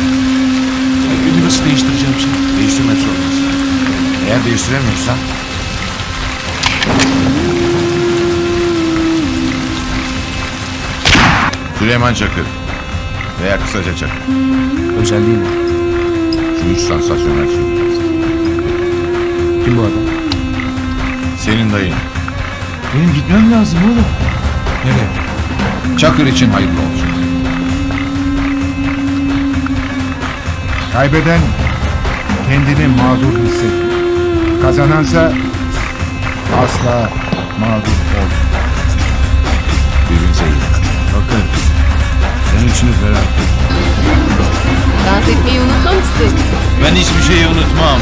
Ünü nasıl değiştireceğim şimdi? Değiştirmek zorundasın. Eğer değiştiremiyorsan... Süleyman Çakır. Veya kısaca Çakır. Özelliği ne? Şu üç sansasyonel suikast. Kim bu adam? Senin dayın. Benim gitmem lazım oğlum. Nereye? Çakır için hayırlı olsun. Kaybeden kendini mağdur hissettir. Kazanansa asla mağdur olmaz. Birbirinize iyi. Bakın. Senin için ferah. Dans etmeyi unutmamışsın. Ben hiçbir şeyi unutmam.